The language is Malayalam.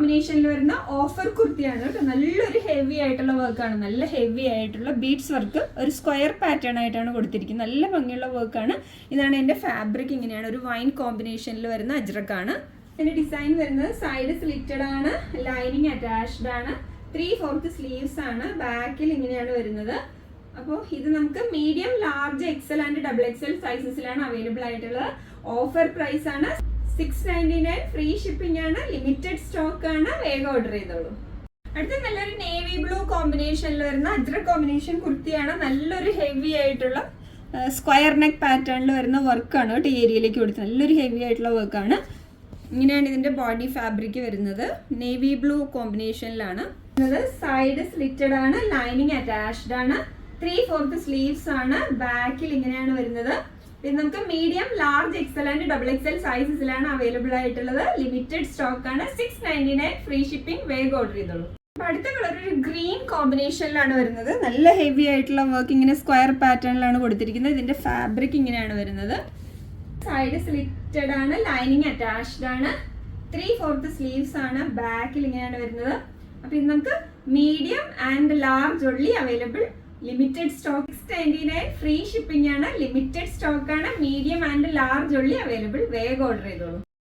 കോമ്പിനേഷനിൽ വരുന്ന ഓഫർ കുർത്തിയാണ് കേട്ടോ. നല്ലൊരു ഹെവി ആയിട്ടുള്ള വർക്കാണ് നല്ല ഹെവി ആയിട്ടുള്ള ബീഡ്സ് വർക്ക് ഒരു സ്ക്വയർ പാറ്റേൺ ആയിട്ടാണ് കൊടുത്തിരിക്കുന്നത്. നല്ല ഭംഗിയുള്ള വർക്കാണ് ഇതാണ് എന്റെ ഫാബ്രിക് ഇങ്ങനെയാണ്. ഒരു വൈൻ കോമ്പിനേഷനിൽ വരുന്ന അജ്രക്കാണ്. ഇതിന്റെ ഡിസൈൻ വരുന്നത് സൈഡ് സ്ലിറ്റഡ് ആണ്. ലൈനിങ് അറ്റാച്ച്ഡ് ആണ്. ത്രീ ഫോർത്ത് സ്ലീവ്സ് ആണ്. ബാക്കിൽ ഇങ്ങനെയാണ് വരുന്നത്. അപ്പോൾ ഇത് നമുക്ക് medium large XL and double XL സൈസസിലാണ് available ആയിട്ടുള്ളത്. ഓഫർ പ്രൈസ് ആണ് six ninety nine free shipping ആണ് ലിമിറ്റഡ് സ്റ്റോക്ക് ആണ് വേഗം ഓർഡർ ചെയ്തോളൂ. അടുത്ത നല്ലൊരു നേവി ബ്ലൂ കോമ്പിനേഷനിൽ വരുന്ന അജ്ര കോമ്പിനേഷൻ കുർത്തിയാണ്. നല്ലൊരു ഹെവി ആയിട്ടുള്ള സ്ക്വയർ നെക്ക് പാറ്റേണിൽ വരുന്ന വർക്കാണ് കേട്ടോ ഏരിയയിലേക്ക് കൊടുത്തത്. നല്ലൊരു ഹെവി ആയിട്ടുള്ള വർക്കാണ് ഇങ്ങനെയാണ് ഇതിന്റെ ബോഡി ഫാബ്രിക് വരുന്നത്. നേവി ബ്ലൂ കോമ്പിനേഷനിലാണ് സൈഡ് സ്ലിറ്റഡ് ആണ് ലൈനിങ് അറ്റാച്ച്ഡ് ആണ്. ത്രീ ഫോർത്ത് സ്ലീവ്സ് ആണ്. ബാക്കിൽ ഇങ്ങനെയാണ് വരുന്നത്. ഇത് നമുക്ക് medium large XL and double XL സൈസസിലാണ് available ആയിട്ടുള്ളത്. ലിമിറ്റഡ് സ്റ്റോക്ക് ആണ്. Six ninety nine free shipping വേഗം ഓർഡർ ചെയ്തോളൂ. അടുത്ത കളർ ഒരു ഗ്രീൻ കോമ്പിനേഷനിലാണ് വരുന്നത്. നല്ല ഹെവി ആയിട്ടുള്ള വർക്ക് ഇങ്ങനെ സ്ക്വയർ പാറ്റേണിലാണ് കൊടുത്തിരിക്കുന്നത്. ഇതിന്റെ ഫാബ്രിക് ഇങ്ങനെയാണ് വരുന്നത്. സൈഡ് സ്ലിറ്റഡ് ആണ് ലൈനിങ് അറ്റാച്ച്ഡ് ആണ്. ത്രീ ഫോർത്ത് സ്ലീവ്സ് ആണ് ബാക്കിൽ ഇങ്ങനെയാണ് വരുന്നത്. അപ്പൊ ഇത് നമുക്ക് medium and large only available limited stock six twenty nine free shipping ആണ്. ലിമിറ്റഡ് സ്റ്റോക്ക് ആണ്. Medium and large only available വേഗം ഓർഡർ ചെയ്തോളൂ.